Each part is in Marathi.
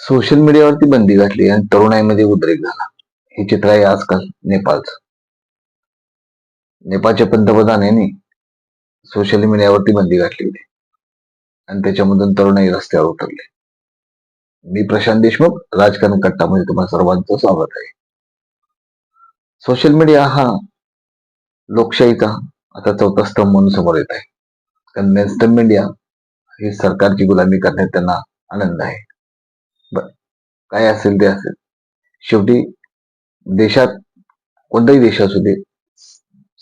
सोशल मीडियावरती बंदी घातली आणि तरुणाईमध्ये उद्रेक झाला. हे चित्र आहे आजकाल नेपाळचं. नेपाळच्या पंतप्रधान यांनी सोशल मीडियावरती बंदी घातली होती. आणि त्याच्यामधून तरुणाई रस्त्यावर उतरले. मी प्रशांत देशमुख राजकारण कट्टामध्ये तुम्हाला सर्वांचं स्वागत आहे. सोशल मीडिया हा लोकशाहीचा आता चौथा स्तंभ म्हणून समोर येत आहे. कारण मेनस्ट्रीम मीडिया ही सरकारची गुलामी करण्यात त्यांना आनंद आहे. काय असेल ते असेल. शेवटी देशात कोणताही देश असू दे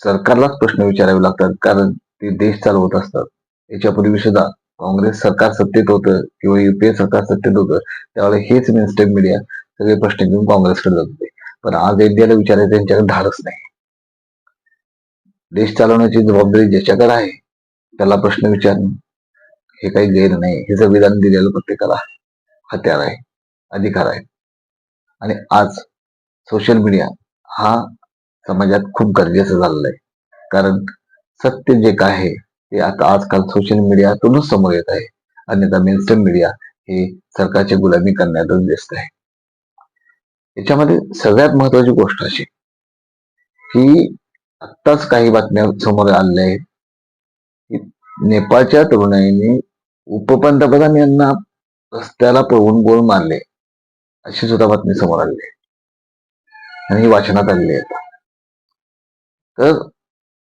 सरकारलाच प्रश्न विचारावे लागतात. कारण ते देश चालवत असतात. याच्यापूर्वी सुद्धा काँग्रेस सरकार सत्तेत होतं किंवा युपीए सरकार सत्तेत होतं त्यावेळेला हेच मेनस्टेम मीडिया सगळे प्रश्न घेऊन काँग्रेसकडे जात होते. पण आज इंडियाला विचारायचं त्यांच्याकडे धाडच नाही. देश चालवण्याची जबाबदारी ज्याच्याकडे आहे त्याला प्रश्न विचारणं हे काही गैर नाही. हे संविधान दिलेलं प्रत्येकाला हत्यार आहे. अधिकार आहे. आणि आज सोशल मीडिया हा समाजात खूप गरजेचं झालेलं आहे. कारण सत्य जे काय आहे ते आता आजकाल सोशल मीडियातूनच समोर येत आहे. अन्यथा मेनस्ट्रीम मीडिया हे सरकारची गुलामी करण्यातच व्यस्त आहे. याच्यामध्ये सगळ्यात महत्वाची गोष्ट अशी की आत्ताच काही बातम्या समोर आलेल्या आहेत की नेपाळच्या तरुणाईने उपपंतप्रधान यांना रस्त्याला पळवून गोळ मारले अशी सुद्धा बातमी समोर आली आहे. आणि ही वाचनात आलेली आहे आता. तर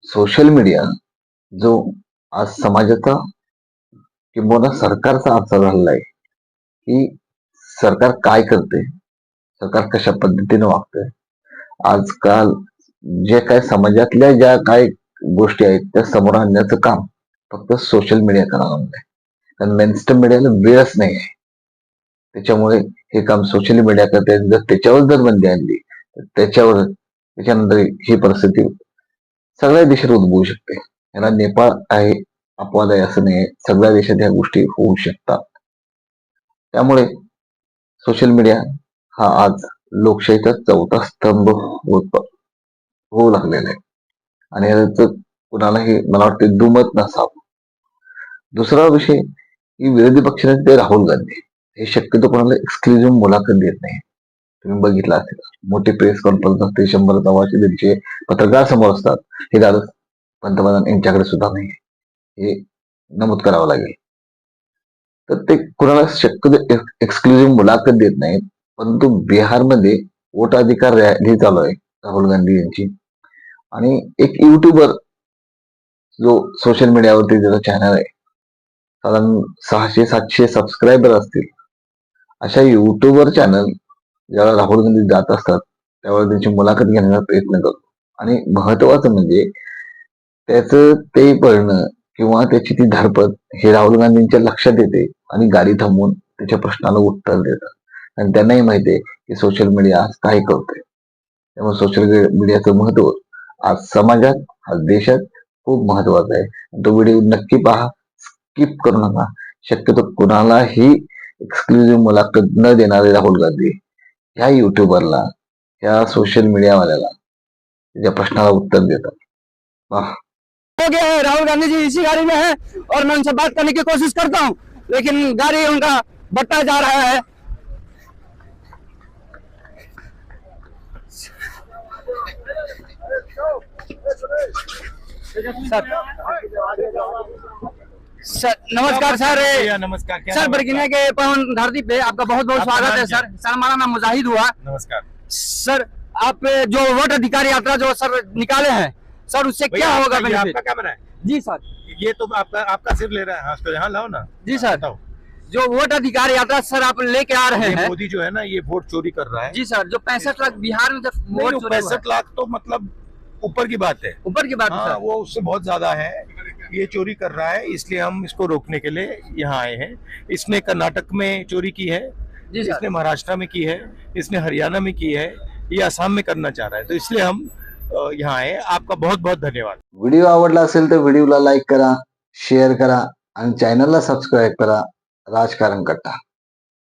सोशल मीडिया जो आज समाजाचा किंवा सरकारचा आजचा झालेला आहे की सरकार काय करते सरकार कशा पद्धतीने वागतंय आजकाल जे काय समाजातल्या ज्या काय गोष्टी आहेत त्या समोर आणण्याचं काम फक्त सोशल मीडिया करणार आहे कारण मेनस्ट्रीम मीडियाला वेळच नाही आहे. त्याच्यामुळे हे काम सोशल मीडिया करते जर त्याच्यावर जर बंदी आणली तर त्याच्यावर त्याच्यानंतर ही परिस्थिती सगळ्या देशात उद्भवू शकते. याला नेपाळ आहे अपवाद आहे असं नाही. सगळ्या देशात ह्या गोष्टी होऊ शकतात. त्यामुळे सोशल मीडिया हा आज लोकशाहीचा चौथा स्तंभ होत होऊ लागलेला आहे. आणि याचं कुणालाही मला वाटतं दुमत नसावं. दुसरा विषय की विरोधी पक्षनेते राहुल गांधी. हे शक्यतो कोणाला एक्सक्लुझिव्ह मुलाखत देत नाही. तुम्ही बघितलं असेल. मोठे प्रेस कॉन्फरन्स असते शंभर दवाचे दीडशे पत्रकार समोर असतात. हे दादा पंतप्रधान यांच्याकडे सुद्धा नाही. हे नमूद करावं लागेल. तर ते कुणाला शक्यतो एक्सक्लुझिव्ह मुलाखत देत नाहीत. परंतु बिहारमध्ये वोट अधिकार रॅली चालू आहे राहुल गांधी यांची. आणि एक युट्यूबर जो सोशल मीडियावरती ज्याचा चॅनल आहे. साधारण सहाशे सातशे सबस्क्रायबर असतील. अशा युट्यूबर चॅनल ज्यावेळेला राहुल गांधी जात असतात त्यावेळेला त्यांची मुलाखत घेण्याचा प्रयत्न करतो. आणि महत्वाचं म्हणजे त्याचं ते पळणं किंवा त्याची ती धडपड हे राहुल गांधींच्या लक्षात येते आणि गाडी थांबवून त्याच्या प्रश्नाला उत्तर देतात. आणि त्यांनाही माहिती आहे की सोशल मीडिया आज काय करतोय. त्यामुळे सोशल मीडियाचं महत्त्व आज समाजात आज देशात खूप महत्वाचं आहे. तो व्हिडिओ नक्की पहा स्किप करू नका. शक्यतो कुणालाही एक्सक्लुझिव्ह मुलाखत न देणारे राहुल गांधी ह्या युट्यूबरला ह्या सोशल मीडियावाल्याला त्याच्या प्रश्नाला उत्तर देतात. हो गया है राहुल गांधी जी इसी गाड़ी में है और मैं उनसे बात करने की कोशिश करता हूँ लेकिन गाड़ी उनका बट्टा जा रहा है। Sir sir. नमस्कार सर। नमस्कार सर है के पवन धरती पे आपका बहुत बहुत स्वागत है सर। सर हमारा नाम मुजाहिद हुआ। नमस्कार। सर आप जो वोट अधिकार यात्रा जो सर निकाले हैं सर उससे क्या होगा आपका- ये बेनिफिट कैमरा है? जी सर। ये तो आपका आपका सिर ले रहा है यहाँ लाओ ना। जी सर। जो वोट अधिकार यात्रा सर आप लेके आ रहे हैं मोदी जो है ना ये वोट चोरी कर रहा है। जी सर जो पैंसठ लाख बिहार में जब वोट पैंसठ लाख तो मतलब ऊपर की बात है। ऊपर की बात हाँ वो उससे बहुत ज़्यादा है। ये चोरी कर रहा है इसलिए हम इसको रोकने के लिए यहाँ आए हैं। इसने कर्नाटक में चोरी की है इसने महाराष्ट्र में की है इसने हरियाणा में की है ये आसाम में करना चाह रहा है। तो इसलिए हम यहाँ आए आपका बहुत बहुत धन्यवाद। वीडियो आवडला असेल तर व्हिडिओला लाईक करा शेयर करा चैनल चॅनलला सबस्क्राईब करा राजकारण कट्टा